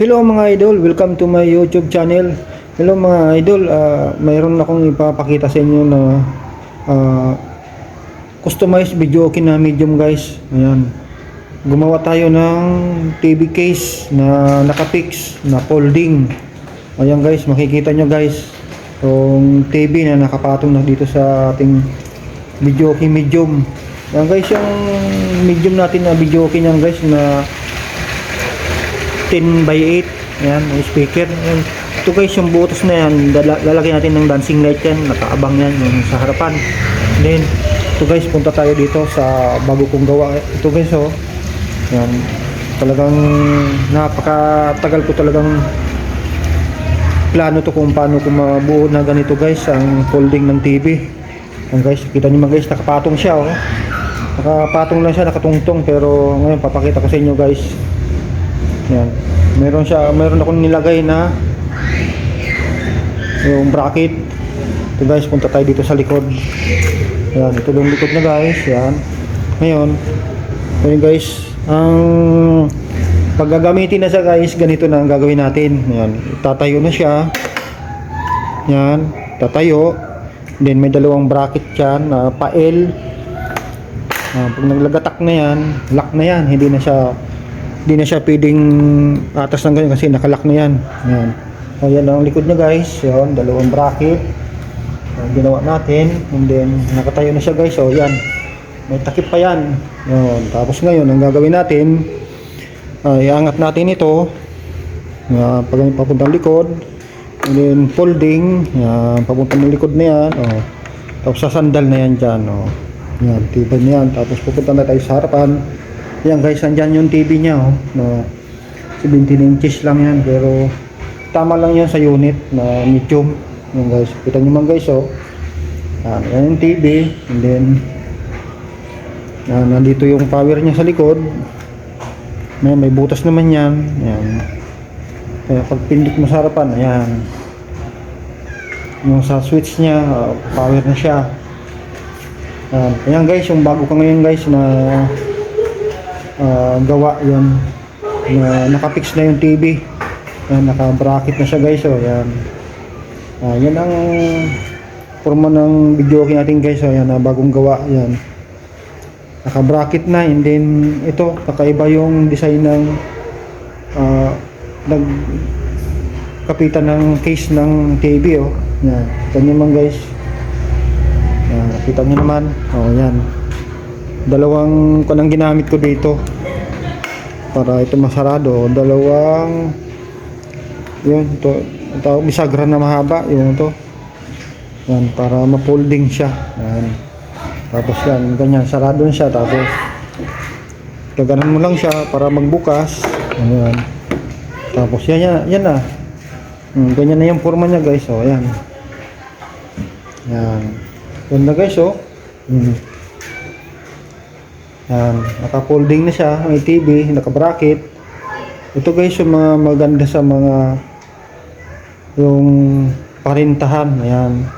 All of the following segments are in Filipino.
Hello mga idol, welcome to my YouTube channel. Hello mga idol, ah, mayroon akong ipapakita sa inyo na ah, customized video okay na medium guys. Ayan. Gumawa tayo ng TV case na nakapix, na folding. Ayan guys, makikita nyo guys. Yung TV na nakapatong na dito sa ating video okay medium. Ayan guys, yung medium natin na video okay niyan guys na 10 by 8 yan may speaker. Yan. ito guys yung butas na yan lala- lalagyan natin ng dancing light yan. Nakaabang yan yung sa harapan. Then ito guys punta tayo dito sa bago kong gawa. Ito guys oh. Yan talagang napakatagal ko talagang plano to kung paano ko mabuo na ganito guys ang folding ng TV yan guys kita nyo mga guys nakapatong siya oh. Nakapatong lang siya nakatungtong. Pero ngayon papakita ko sa inyo guys yan. Meron siya, meron akong nilagay na yung bracket. Ito guys, punta tayo dito sa likod. Yan, ito yung likod na guys. Yan. Ngayon, ngayon guys, ang pag gagamitin na siya guys, ganito na ang gagawin natin. Yan, tatayo na siya. Yan, tatayo. Then may dalawang bracket yan, na pa-L. Ah, pag naglagatak na yan, lock na yan, hindi na siya hindi na siya pwedeng atas ng ganyan kasi nakalock na yan. Yan. Ayan ang likod niya guys. Yan, dalawang bracket. Yan, ginawa natin. And then, nakatayo na siya guys. So, yan. May takip pa yan. Yan. Tapos ngayon, ang gagawin natin, ay iangat natin ito. Yan, pag papuntang likod. And then, folding. Yan, papuntang likod na yan. Oh. Tapos, sasandal na yan dyan. Oh. Yan, tibay na yan. Tapos, pupunta na tayo sa harapan. Yan guys, andyan yung TV niya oh. Na 17 inches lang yan pero tama lang yan sa unit na medium. Yan guys, kita niyo man guys oh. Yan, yan yung TV and then yan, nandito yung power niya sa likod. May, may butas naman yan. Yan. Kaya pag pindik mo sa harapan, ayan. Yung sa switch niya, uh, power na siya. Yan. Ayan guys, yung bago ko ngayon guys na ah, gawa yon na nakapix na yung TV yan, naka-bracket na siya guys oh, yan. Ah, yan ang forma ng video okay natin guys oh, yan, na bagong gawa yan. Naka-bracket na and then ito, kakaiba yung design ng ah, nag kapitan ng case ng TV oh yan, ganyan man guys. Yan, kita nyo naman. Oh yan dalawang kanang ginamit ko dito. Para ito masarado. Dalawang yun to ang tawag bisagra na mahaba yun to yan para ma-folding siya. Yan. Tapos yan ganyan sarado siya. Tapos gaganan mo lang siya para magbukas. Ayan tapos yan yan, yan na. Hmm, ganyan na yung forma niya guys. Oh yan. Yan na guys oh. Hmm. Yan, naka-folding na siya, may TV, naka-bracket. Ito guys yung mga maganda sa mga yung parintahan, ayan.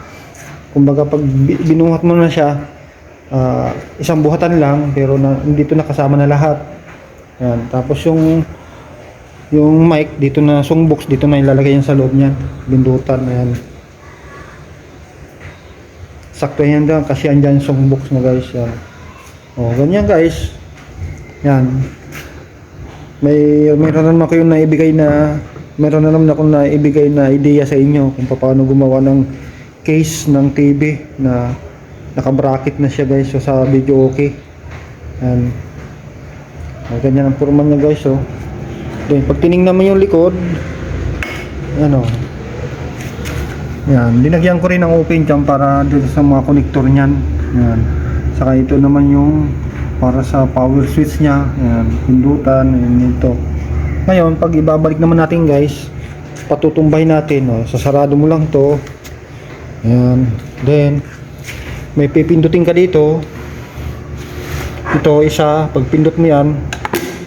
Kumbaga pag bi- binuhat mo na siya, ah, isang buhatan lang pero na, dito nakasama na lahat. Ayan, tapos yung yung mic dito na song box dito na ilalagay yan sa loob niyan, bindutan ayan. Sakto yan dyan kasi andyan yung song box na guys yan. Oh, ganyan guys. Yan. May meron naman kayo na ibigay na meron na naman ako na ibigay na ideya sa inyo kung paano gumawa ng case ng TV na naka-bracket na siya guys so sa video okay. Yan. Oh, ganyan ang forma niya guys oh. Then pag tiningnan mo yung likod, ano, yan, linagyan ko rin ng open cam para dito sa mga konektor niyan. Yan. Saka ito naman yung para sa power switch niya. Yan, pindutan, yan ito. Ngayon, pag ibabalik naman natin guys, patutumbahin natin. Oh. Sasarado mo lang to. Ayan. Then, may pipindutin ka dito. Ito, isa. Pag pindot mo yan,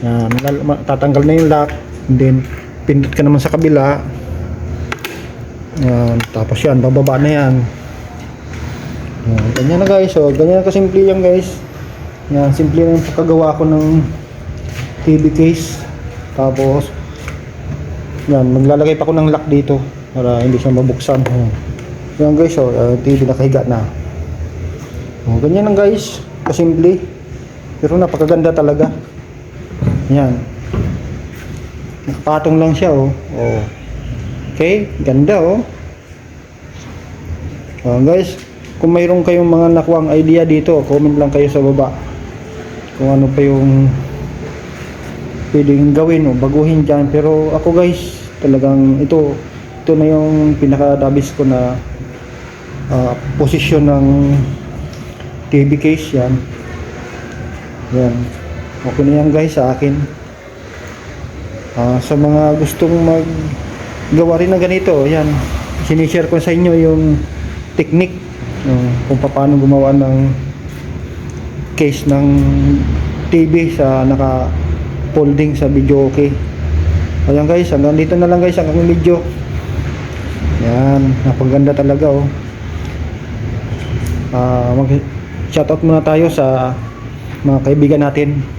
yan, lal- ma- tatanggal na yung lock. Then, pindot ka naman sa kabila. Yan. Tapos yan, bababa na yan. Yan. Ganyan na guys. Oh. Ganyan na kasimple yan guys. Yan. Simple na yung pagkagawa ko ng TV case. Tapos, yan, maglalagay pa ako ng lock dito para hindi siya mabuksan. Ayan. Yan guys, oh, uh, TV nakahiga na. Oh, ganyan lang guys, kasimple. Pero napakaganda talaga. Yan. Nakapatong lang siya, oh. oh. Okay, ganda, oh. Oh, guys, kung mayroon kayong mga nakuwang idea dito, comment lang kayo sa baba. Kung ano pa yung pwedeng gawin o baguhin dyan. Pero ako guys, talagang ito, ito na yung pinaka-dabis ko na ah, posisyon ng TV case yan. Yan. Okay na yan guys sa akin. Ah, sa mga gustong maggawa rin ng ganito, yan. Sinishare ko sa inyo yung technique ah, kung paano gumawa ng case ng TV sa naka folding sa video okay. Ayan guys, hanggang dito na lang guys ang aking video. Yan, napaganda talaga oh. Ah, mag shoutout muna tayo sa mga kaibigan natin